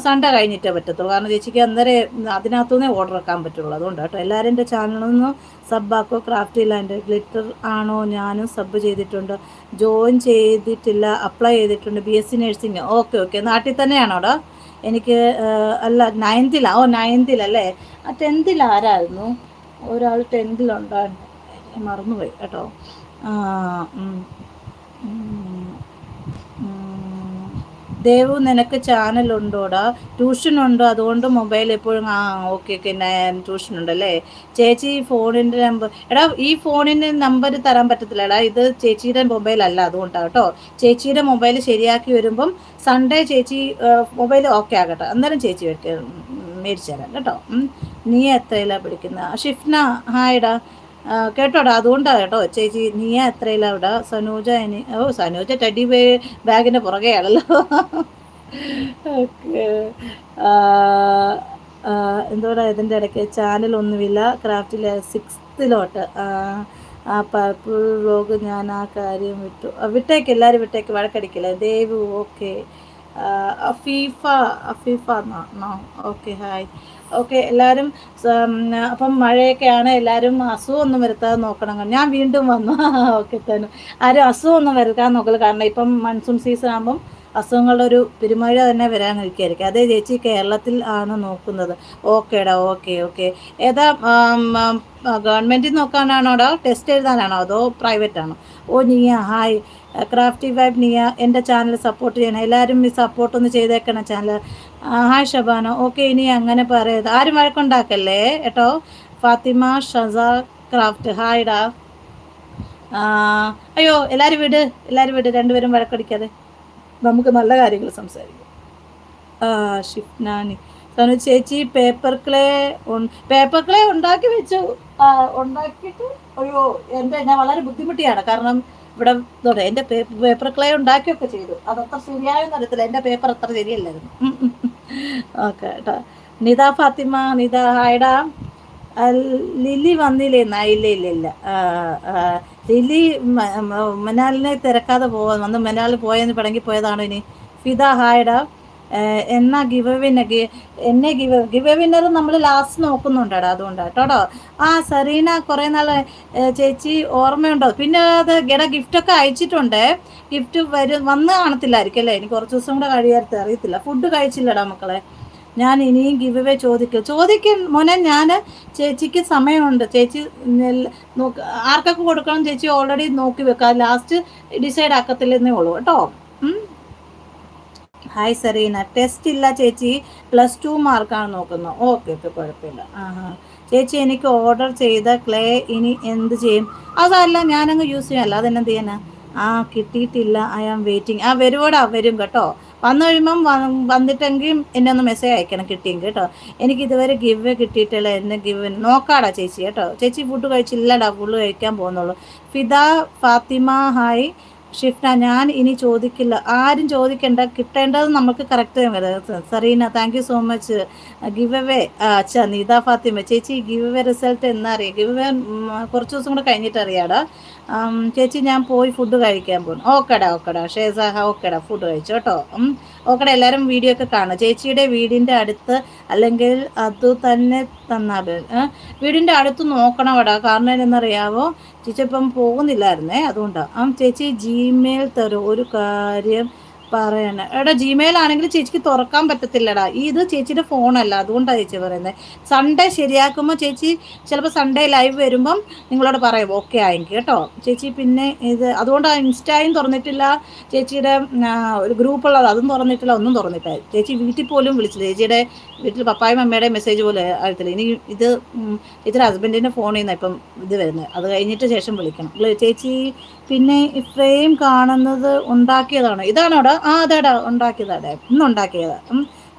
സൺഡേ കഴിഞ്ഞിട്ടേ പറ്റത്തുള്ളൂ. കാരണം ചേച്ചിക്ക് അന്നേരം അതിനകത്തുനിന്നേ ഓർഡർ വെക്കാൻ പറ്റുള്ളൂ. അതുകൊണ്ട് കേട്ടോ എല്ലാവരും എന്റെ ചാനലിൽ നിന്ന് സബ്ബാക്കോ ക്രാഫ്റ്റ് ലാൻഡ് ഗ്ലിറ്റർ ആണോ ഞാനും സബ് ചെയ്തിട്ടുണ്ട്. ജോയിൻ ചെയ്തിട്ടില്ല അപ്ലൈ ചെയ്തിട്ടുണ്ട്. B S C nursing okay okay നാട്ടിൽ തന്നെയാണോടാ എനിക്ക് അല്ല നയൻത്തിലാണ് ഓ നയൻത്തിലല്ലേ ആ ടെൻത്തിൽ ആരായിരുന്നു? ഒരാൾ ടെൻത്തിലുണ്ടായിരുന്നു മറന്നുപോയി കേട്ടോ. ദേവു നിനക്ക് ചാനലുണ്ടോടാ ട്യൂഷനുണ്ടോ അതുകൊണ്ട് മൊബൈൽ എപ്പോഴും ആ ഓക്കെ ഓക്കെ ട്യൂഷൻ ഉണ്ടല്ലേ ചേച്ചി ഫോണിന്റെ നമ്പർ എടാ ഈ ഫോണിന്റെ നമ്പർ തരാൻ പറ്റത്തില്ല എടാ ഇത് ചേച്ചിയുടെ മൊബൈൽ അല്ല അതുകൊണ്ടാണ് കേട്ടോ. ചേച്ചിയുടെ മൊബൈൽ ശരിയാക്കി വരുമ്പം സൺഡേ ചേച്ചി മൊബൈൽ ഓക്കെ ആകട്ടെ. അന്നേരം ചേച്ചി മേടിച്ചു തരാം കേട്ടോ നീ എത്രയിലാണ് പിടിക്കുന്നത് ഷിഫ്ന ഹായടാ. കേട്ടോടാ അതുകൊണ്ടാണ് കേട്ടോ ചേച്ചി നീ എത്രയില്ല അവിടെ സനൂജ ഇനി ഓ സനൂജ ടെഡി ബേ ബാഗിന്റെ പുറകെയാണല്ലോ. ഓക്കെ. എന്തോടാ ഇതിന്റെ ഇടയ്ക്ക്? ചാനലൊന്നുമില്ല ക്രാഫ്റ്റിൽ സിക്സ്ത്തിലോട്ട്. ആ പർപ്പിൾ വ്ലോഗ് ഞാൻ ആ കാര്യം വിട്ടു. വിട്ടേക്ക് എല്ലാവരും വിട്ടേക്ക് വഴക്കടിക്കില്ല? ദേവു ഓക്കെ. അഫീഫ അഫീഫ എന്നാണോ ഓക്കെ ഹായ് ഓക്കെ എല്ലാവരും അപ്പം മഴയൊക്കെയാണ് എല്ലാവരും അസുഖമൊന്നും വരുത്താതെ നോക്കണം. ഞാൻ വീണ്ടും വന്നു. ഓക്കെ തന്നെ. ആരും അസുഖമൊന്നും വരുത്താൻ നോക്കൽ കാരണം ഇപ്പം മൺസൂൺ സീസൺ ആകുമ്പം അസുഖങ്ങളുടെ ഒരു പെരുമഴ തന്നെ വരാൻ നിൽക്കുകയായിരിക്കും അതേ ചേച്ചി കേരളത്തിൽ ആണ് നോക്കുന്നത്. ഓക്കേടാ ഓക്കെ ഓക്കെ ഏതാ ഗവൺമെന്റിൽ നോക്കാനാണോടാ ടെസ്റ്റ് എഴുതാനാണോ അതോ പ്രൈവറ്റ് ആണോ? ഓ Neeya hi crafty vibe Neeya എന്റെ ചാനൽ സപ്പോർട്ട് ചെയ്യണം. എല്ലാവരും ഈ സപ്പോർട്ടൊന്ന് ചെയ്തേക്കണം ചാനൽ ഹായ് ഷബാന. ഓക്കെ ഇനി അങ്ങനെ പറയരുത്. ആരും വഴക്കുണ്ടാക്കല്ലേ? കേട്ടോ? ഫാത്തിമ ഷസ ക്രാഫ്റ്റ്. ഹായ്ഡാ അയ്യോ എല്ലാവരും വിട്. എല്ലാവരും വിട്. രണ്ടുപേരും വഴക്കടിക്കാതെ. നമുക്ക് നല്ല കാര്യങ്ങൾ സംസാരിക്കാം. ഷിഫ്നാനി തനു ചേച്ചി പേപ്പർ ക്ലേ പേപ്പർ ക്ലേ ഉണ്ടാക്കി വെച്ചു. ഉണ്ടാക്കിയിട്ട് ഒരു എന്റെ ഞാൻ വളരെ ബുദ്ധിമുട്ടിയാണ്. കാരണം ഇവിടെ ഇതോടെ എന്റെ പേപ്പർ ക്ലേ ഉണ്ടാക്കിയൊക്കെ ചെയ്തു. അതത്ര ശരിയായെന്ന് അറിയത്തില്ല എന്റെ പേപ്പർ അത്ര ശരിയല്ലായിരുന്നു. ഓക്കെ കേട്ടോ നിത ഫാത്തിമ നിത ഹായ്ഡാ ലില്ലി വന്നില്ലേ? ഇല്ല ഇല്ല ഇല്ല. ലില്ലി മനാലിനെ തിരക്കാതെ പോവാ വന്ന് മനാലിൽ പോയെന്ന് പിടങ്ങി പോയതാണോ ഇനി? ഫിദ ഹായഡ എന്നാ ഗിവ് വിന്നർ? എന്നെ ഗിവ ഗിവ് നമ്മൾ ലാസ്റ്റ് നോക്കുന്നുണ്ടടാ അതുകൊണ്ടാണ് കേട്ടോ. ആ സെറീന കുറേ നാൾ ചേച്ചി ഓർമ്മയുണ്ടോ? പിന്നെ അത് ഗട ഗിഫ്റ്റൊക്കെ അയച്ചിട്ടുണ്ട്. ഗിഫ്റ്റ് വരും വന്ന് കാണത്തില്ലായിരിക്കും അല്ലേ? എനിക്ക് കുറച്ച് ദിവസം കൂടെ കഴിയാത്ത അറിയത്തില്ല. ഫുഡ് കഴിച്ചില്ലടാ മക്കളെ. ഞാൻ ഇനിയും ഗിവ് അവേ ചോദിക്കും. ചോദിക്കും മോനെ ഞാൻ ചേച്ചിക്ക് സമയമുണ്ട്. ചേച്ചി നോക്ക് ആർക്കൊക്കെ കൊടുക്കണം ചേച്ചി ഓൾറെഡി നോക്കി വെക്കാം. ലാസ്റ്റ് ഡിസൈഡ് ആക്കത്തില്ലെന്നേ ഉള്ളൂ. കേട്ടോ? ഹായ് സെറീന ടെസ്റ്റ് ഇല്ല ചേച്ചി. പ്ലസ് ടു മാർക്കാണ് നോക്കുന്നത് ഓക്കെ ഓക്കെ കുഴപ്പമില്ല. ആ ചേച്ചി എനിക്ക് ഓർഡർ ചെയ്ത ക്ലേ ഇനി എന്ത് ചെയ്യും? അതല്ല ഞാനങ്ങ് യൂസ് ചെയ്യാം. അല്ല അതെന്നെന്ത് ചെയ്യാനാ? ആ കിട്ടിയിട്ടില്ല. ഐ ആം വെയിറ്റിംഗ് ആ വരുവോടാ വരും കേട്ടോ. വന്നു കഴിയുമ്പം വന്നിട്ടെങ്കിൽ എന്നെ ഒന്ന് മെസ്സേജ് അയക്കണം കിട്ടിയെങ്കിൽ കേട്ടോ. എനിക്ക് ഇതുവരെ ഗിവ് കിട്ടിയിട്ടില്ല. എന്നെ ഗിവ് നോക്കാടാ ചേച്ചി കേട്ടോ. ചേച്ചി ഫുഡ് കഴിച്ചില്ലടാ. ഫുള്ള് കഴിക്കാൻ പോകുന്നുള്ളൂ. ഫിദ ഫാത്തിമ ഹായ്. ഷിഫ്ന ഞാൻ ഇനി ചോദിക്കില്ല. ആരും ചോദിക്കേണ്ട. കിട്ടേണ്ടത് നമുക്ക് correct Sareena thank you so much give away അച്ഛാ നീത ഫാത്തിമ. ചേച്ചി ഗിവ് അവേ റിസൾട്ട് എന്നറിയാം ഗിവ് അവേ കുറച്ച് ദിവസം കൂടെ കഴിഞ്ഞിട്ട് അറിയാടാ ചേച്ചി ഞാൻ പോയി ഫുഡ് കഴിക്കാൻ പോകുന്നു ഓക്കെടാ ഓക്കെടാ. ഷേസാഹ ഓക്കെടാ. ഫുഡ് കഴിച്ചു കേട്ടോ. ഓക്കെടാ എല്ലാവരും വീഡിയോ ഒക്കെ കാണും ചേച്ചിയുടെ വീടിന്റെ അടുത്ത് അല്ലെങ്കിൽ അത് തന്നെ തന്നാൽ വീടിന്റെ അടുത്ത് നോക്കണം അവിടെ കാരണം എന്നറിയാവോ ചേച്ചി ഇപ്പം പോകുന്നില്ലായിരുന്നേ അതുകൊണ്ടാണ് ചേച്ചി ചേച്ചി ജിമെയിൽ തരും. ഒരു കാര്യം പറയണേ. എടാ ജിമെയിൽ ആണെങ്കിൽ ചേച്ചിക്ക് തുറക്കാൻ പറ്റത്തില്ലടാ. ഇത് ചേച്ചിയുടെ ഫോണല്ല അതുകൊണ്ടാണ് ചേച്ചി പറയുന്നത് സൺഡേ ശരിയാക്കുമ്പോൾ ചേച്ചി ചിലപ്പോൾ സൺഡേ ലൈവ് വരുമ്പം നിങ്ങളോട് പറയും. ഓക്കെ ആയെങ്കിൽ കേട്ടോ. ചേച്ചി പിന്നെ ഇത് അതുകൊണ്ടാണ് ഇൻസ്റ്റായും തുറന്നിട്ടില്ല. ചേച്ചിയുടെ ഒരു ഗ്രൂപ്പുള്ളത് അതും തുറന്നിട്ടില്ല ഒന്നും തുറന്നിട്ടില്ല. ചേച്ചി വീട്ടിൽ പോലും വിളിച്ചില്ല. ചേച്ചിയുടെ വീട്ടിൽ പപ്പായും അമ്മയുടെ മെസ്സേജ് പോലെ ആയിട്ടില്ല ഇനി ഇത് ചേച്ചിയുടെ ഹസ്ബൻഡിന്റെ ഫോണിൽ നിന്നാണ് ഇപ്പം ഇത് വരുന്നത് അത് കഴിഞ്ഞിട്ട് ശേഷം വിളിക്കണം. ചേച്ചി പിന്നെ ഫ്രെയിം കാണുന്നത് ഉണ്ടാക്കിയതാണ്. ഇതാണോ അവിടെ ആ അതെടാ ഉണ്ടാക്കിയതാടെ ഇന്ന് ഉണ്ടാക്കിയതാ.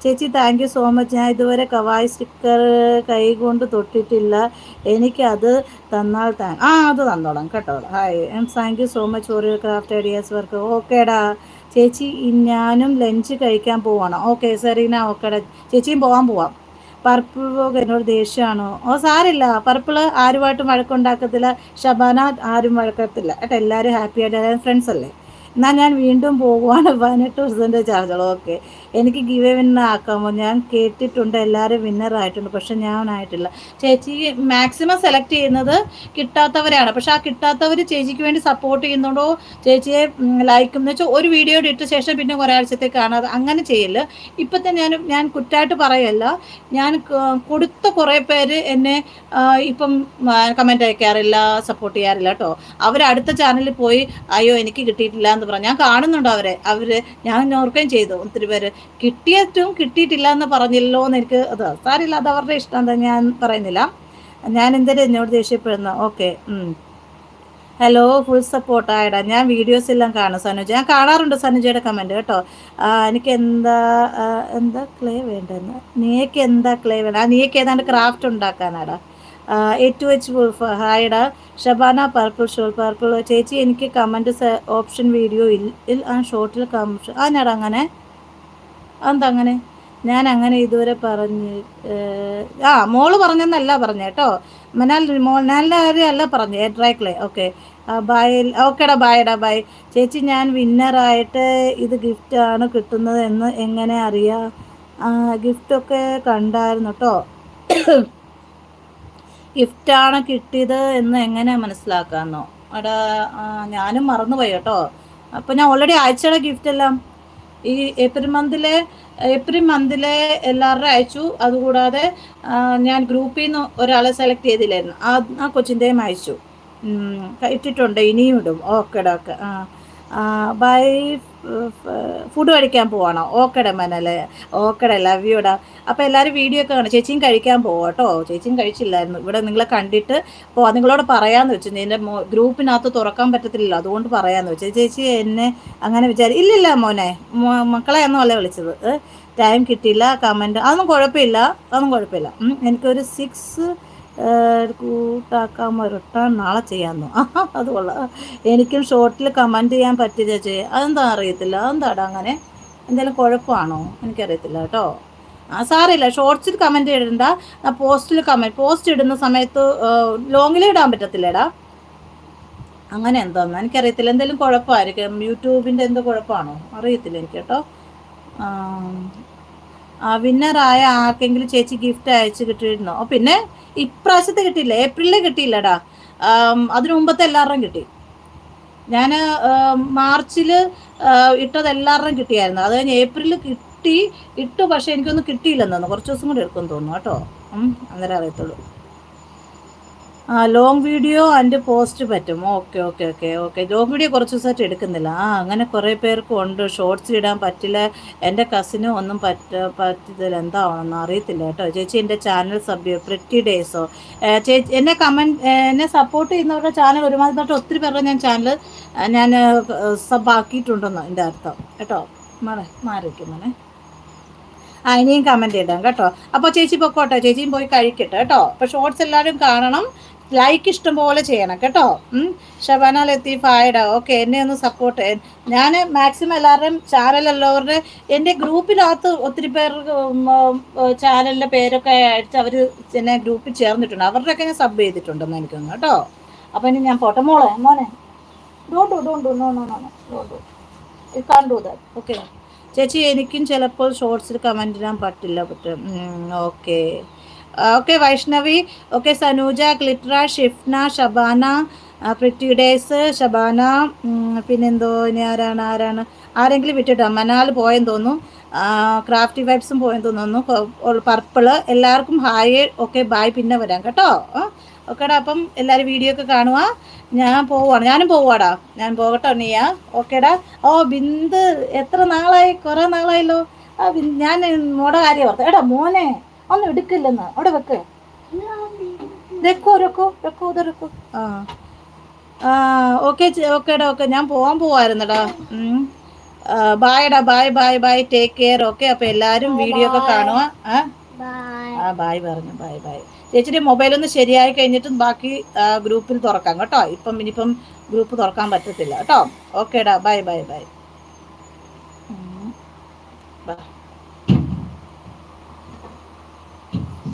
ചേച്ചി താങ്ക് യു സോ മച്ച് ഞാൻ ഇതുവരെ കവായി സ്റ്റിക്കർ കൈകൊണ്ട് തൊട്ടിട്ടില്ല. എനിക്കത് തന്നാൽ താ ആ അത് തന്നോളാം കേട്ടോ. Hi thank you so much Oreo craft ideas work ഓക്കേടാ ചേച്ചി ഞാനും ലഞ്ച് കഴിക്കാൻ പോവാണ്. ഓക്കെ സെറീന ഓക്കേടാ ചേച്ചിയും പോകാൻ പോവാം. പർപ്പിൾ പോക എന്നോട് ദേഷ്യമാണോ? ഓ സാരില്ല പർപ്പിൾ ആരുമായിട്ടും വഴക്കുണ്ടാക്കത്തില്ല. ഷബാന ആരും വഴക്കത്തില്ല. കേട്ടോ എല്ലാവരും ഹാപ്പി ആയിട്ട് ഫ്രണ്ട്സ് അല്ലേ? എന്നാൽ ഞാൻ വീണ്ടും പോകുവാണ്. പതിനെട്ട് പെർസെന്റേജ് ചാർജുള്ളൂ ഓക്കെ എനിക്ക് ഗീവ വിന്നർ ആക്കാമോ? ഞാൻ കേട്ടിട്ടുണ്ട്. എല്ലാവരും വിന്നർ ആയിട്ടുണ്ട്. പക്ഷെ ഞാനായിട്ടില്ല ചേച്ചി മാക്സിമം സെലക്ട് ചെയ്യുന്നത് കിട്ടാത്തവരാണ്. പക്ഷെ ആ കിട്ടാത്തവർ ചേച്ചിക്ക് വേണ്ടി സപ്പോർട്ട് ചെയ്യുന്നുണ്ടോ? ചേച്ചിയെ ലൈക്കും എന്ന് വെച്ചാൽ ഒരു വീഡിയോ ഇട്ട ശേഷം പിന്നെ കുറേ ആഴ്ചത്തേക്ക് കാണാതെ അങ്ങനെ ചെയ്യില്ല ഇപ്പോഴത്തെ ഞാൻ ഞാൻ കുറ്റായിട്ട് പറയല്ല. ഞാൻ കൊടുത്ത കുറേ പേര് എന്നെ ഇപ്പം കമന്റ് അയക്കാറില്ല സപ്പോർട്ട് ചെയ്യാറില്ല കേട്ടോ അവർ അടുത്ത ചാനലിൽ പോയി അയ്യോ എനിക്ക് കിട്ടിയിട്ടില്ല എന്ന് പറഞ്ഞു. ഞാൻ കാണുന്നുണ്ടോ അവരെ? അവർ ഞാൻ ഓർക്കുകയും ചെയ്തു. ഒത്തിരി പേര് കിട്ടിയിട്ടും കിട്ടിയിട്ടില്ല എന്ന് പറഞ്ഞില്ലോ എന്ന് എനിക്ക് അത് സാരില്ല അത് അവരുടെ ഇഷ്ടം എന്താ ഞാൻ പറയുന്നില്ല. ഞാൻ എന്തായാലും എന്നോട് ദേഷ്യപ്പെടുന്നു? ഓക്കെ ഹലോ ഫുൾ സപ്പോർട്ട് ആയിടാ. ഞാൻ വീഡിയോസ് എല്ലാം കാണും സനുജ. ഞാൻ കാണാറുണ്ട് സനുജയുടെ കമന്റ് കേട്ടോ. എനിക്ക് എന്താ എന്താ ക്ലേ വേണ്ടെന്ന്? നീക്ക് എന്താ ക്ലേ വേണ്ട? നീക്ക് ഏതാണ്ട് ക്രാഫ്റ്റ് ഉണ്ടാക്കാനാടാ. എ ടു എച്ച് വുൾഫ് ഹായടാ. ഷബാന പർപ്പിൾ ഷോൾ പർപ്പിൾ ചേച്ചി എനിക്ക് കമന്റ് ഓപ്ഷൻ വീഡിയോ ഇൽ ആ ഷോർട്ടിൽ കമന്റ് ആ ഞാൻ അങ്ങനെ. എന്തങ്ങനെ ഞാൻ അങ്ങനെ ഇതുവരെ പറഞ്ഞ് ആ മോൾ പറഞ്ഞെന്നല്ല പറഞ്ഞു കേട്ടോ. മനാൽ മോൾ നല്ല കാര്യമല്ല പറഞ്ഞു. എ ഡ്രൈക്ലേ ഓക്കെ ബൈ ഓക്കേടാ ബായടാ ബായ് ചേച്ചി ഞാൻ വിന്നറായിട്ട് ഇത് ഗിഫ്റ്റ് ആണ് കിട്ടുന്നത് എന്ന് എങ്ങനെ അറിയാം? ഗിഫ്റ്റൊക്കെ കണ്ടായിരുന്നു കേട്ടോ. ഗിഫ്റ്റാണ് കിട്ടിയത് എന്ന് എങ്ങനെ മനസ്സിലാക്കാമെന്നോ എടാ ഞാനും മറന്നുപോയി കേട്ടോ. അപ്പോൾ ഞാൻ ഓൾറെഡി അയച്ചട ഗിഫ്റ്റ് എല്ലാം. ഈ ഏപ്രിൽ മന്തിലെ ഏപ്രിൽ മന്തിലെ എല്ലാവരുടെ അയച്ചു. അതുകൂടാതെ ഞാൻ ഗ്രൂപ്പിൽ നിന്ന് ഒരാളെ സെലക്ട് ചെയ്തില്ലായിരുന്നു. ആ ആ കൊച്ചിന്റെയും അയച്ചു. ഇട്ടിട്ടുണ്ട് ഇനിയും ഇടും. Okay okay. ആ. ബൈ ഫുഡ് കഴിക്കാൻ പോവാണോ? ഓക്കെടെ മനല്ലേ ഓക്കെടെ ലവ് യുടാ അപ്പോൾ എല്ലാവരും വീഡിയോ ഒക്കെ കാണും. ചേച്ചിയും കഴിക്കാൻ പോവാം കേട്ടോ ചേച്ചിയും കഴിച്ചില്ലായിരുന്നു. ഇവിടെ നിങ്ങളെ കണ്ടിട്ട് അപ്പോൾ നിങ്ങളോട് പറയാമെന്ന് വെച്ചു. നിന്റെ ഗ്രൂപ്പിനകത്ത് തുറക്കാൻ പറ്റത്തില്ലല്ലോ. അതുകൊണ്ട് പറയാമെന്ന് വെച്ചു. ചേച്ചി എന്നെ അങ്ങനെ വിചാരി ഇല്ലില്ല മോനെ. മക്കളെ എന്നല്ലേ വിളിച്ചത്? ടൈം കിട്ടിയില്ല. കമന്റ് അതൊന്നും കുഴപ്പമില്ല. അതൊന്നും കുഴപ്പമില്ല. എനിക്കൊരു സിക്സ് കൂട്ടാക്കാൻ വരട്ടാൻ നാളെ ചെയ്യാമെന്നു? അത് കൊള്ളാം. എനിക്കും ഷോർട്ടിൽ കമന്റ് ചെയ്യാൻ പറ്റില്ല ചെയ്യാം അതെന്താ അറിയത്തില്ല. അതെന്താടാ അങ്ങനെ? എന്തെങ്കിലും കുഴപ്പമാണോ? എനിക്കറിയത്തില്ല കേട്ടോ. ആ സാറില്ല ഷോർട്സിൽ കമന്റ് ഇടണ്ട. പോസ്റ്റിൽ കമന്റ് പോസ്റ്റ് ഇടുന്ന സമയത്ത് ലോങ്ങിൽ ഇടാൻ പറ്റത്തില്ലേടാ? അങ്ങനെ എന്താന്ന്? എനിക്കറിയത്തില്ല. എന്തെങ്കിലും കുഴപ്പമായിരിക്കും. യൂട്യൂബിന്റെ എന്തോ കുഴപ്പമാണോ? അറിയത്തില്ല എനിക്ക് കേട്ടോ. വിന്നറായ ആർക്കെങ്കിലും ചേച്ചി ഗിഫ്റ്റ് അയച്ചു കിട്ടിയിരുന്നോ? പിന്നെ ഇപ്രാവശ്യത്തെ കിട്ടിയില്ല? ഏപ്രിലിൽ കിട്ടിയില്ലടാ. അതിനു മുമ്പത്തെ എല്ലാവരുടെയും കിട്ടി. ഞാൻ മാർച്ചിൽ ഇട്ടത് എല്ലാവരുടെയും കിട്ടിയായിരുന്നു. അത് കഴിഞ്ഞ് ഏപ്രിലിൽ കിട്ടി ഇട്ടു പക്ഷേ എനിക്കൊന്നും കിട്ടിയില്ലെന്നു കുറച്ച് ദിവസം കൂടി എടുക്കുമെന്ന് തോന്നുന്നു കേട്ടോ. അന്നേരം അറിയത്തുള്ളൂ. ആ ലോങ് വീഡിയോ ആൻഡ് പോസ്റ്റ് പറ്റും. Okay okay okay okay long video കുറച്ച് ദിവസമായിട്ട് എടുക്കുന്നില്ല. ആ അങ്ങനെ കുറേ പേർക്കും ഉണ്ട്. ഷോർട്സ് ഇടാൻ പറ്റില്ല. എന്റെ കസിനും ഒന്നും പറ്റ പറ്റത്തില്ല എന്താവണമെന്ന് അറിയത്തില്ല കേട്ടോ. ചേച്ചി എന്റെ ചാനൽ സബ് പ്രിറ്റി ഡേയ്സോ ചേച്ചി എന്നെ കമന്റ് എന്നെ സപ്പോർട്ട് ചെയ്യുന്നവരുടെ ചാനൽ ഒരുമാതിരി തൊട്ട് ഒത്തിരി പേരുടെ ഞാൻ ചാനൽ ഞാൻ സബ് ആക്കിയിട്ടുണ്ടെന്ന് എന്റെ അർത്ഥം. കേട്ടോ? മാറി മാറിയിരിക്കും മോനെ. ആ ഇനിയും കമന്റ് ഇടാം കേട്ടോ. അപ്പോൾ ചേച്ചി പൊക്കോട്ടെ. ചേച്ചിയും പോയി കഴിക്കട്ടെ കേട്ടോ. അപ്പോൾ ഷോർട്സ് എല്ലാവരും കാണണം. ലൈക്ക് ഇഷ്ടം പോലെ ചെയ്യണം കേട്ടോ? ഷബാന ലത്തീഫ് ആയിട ഓക്കെ എന്നെ ഒന്ന് സപ്പോർട്ട് ഞാൻ മാക്സിമം എല്ലാവരുടെയും ചാനലുള്ളവരുടെ എന്റെ ഗ്രൂപ്പിനകത്ത് ഒത്തിരി പേർ ചാനലിന്റെ പേരൊക്കെ അടിച്ച് അവർ എന്നെ ഗ്രൂപ്പിൽ ചേർന്നിട്ടുണ്ട്. അവരുടെയൊക്കെ ഞാൻ സബ് ചെയ്തിട്ടുണ്ടെന്ന് എനിക്ക് തോന്നുന്നു കേട്ടോ? അപ്പോൾ ഇനി ഞാൻ പോട്ടെ. മോളെ മോനെ. നോ നോ നോ ചേച്ചി എനിക്കും ചിലപ്പോൾ ഷോർട്സിൽ കമന്റ് ഇടാൻ പറ്റില്ല. പറ്റും okay. Okay Vaishnavi okay Sanuja ക്ലിട്ര Shifna Shabana pretty days Shabana പിന്നെന്തോ ഇനി ആരാണ് ആരാണ്? ആരെങ്കിലും വിട്ടിട്ടോ? മനാൽ പോയെന്ന് തോന്നുന്നു. ക്രാഫ്റ്റി വൈബ്സും പോയെന്ന് തോന്നുന്നു. പർപ്പിൾ. എല്ലാവർക്കും ഹായ് ഓക്കെ ബായ് പിന്നെ വരാം കേട്ടോ? ഓക്കേടാ അപ്പം എല്ലാവരും വീഡിയോ ഒക്കെ കാണുക ഞാൻ പോവാണ്. ഞാനും പോവാടാ. ഞാൻ പോകട്ടോ നീയ. ഓക്കേടാ. ഓ ബിന്ദ് എത്ര നാളായി? കുറേ നാളായല്ലോ. ആ ഞാൻ മോടെ കാര്യം ഓർത്ത എടാ മോനെ. ഒന്നും എടുക്കില്ലെന്ന്. അവിടെ വെക്ക്. രക്കോ രക്കോ രക്കോ രക്കോ ആ. ഓക്കെ ഓക്കേടാ ഓക്കെ. ഞാൻ പോകാൻ പോവായിരുന്നടാ. ബായടാ bye bye bye. Take care. Okay അപ്പോൾ എല്ലാവരും വീഡിയോ ഒക്കെ കാണുക ആ? ബായ്. പറഞ്ഞു ബായ് ബായ്. ചേച്ചിയുടെ മൊബൈലൊന്ന് ശരിയായി കഴിഞ്ഞിട്ടും ബാക്കി ഗ്രൂപ്പിൽ തുറക്കാം കേട്ടോ? ഇപ്പം ഇനിയിപ്പം ഗ്രൂപ്പ് തുറക്കാൻ പറ്റത്തില്ല കേട്ടോ? ഓക്കേടാ ബൈ ബൈ ബൈ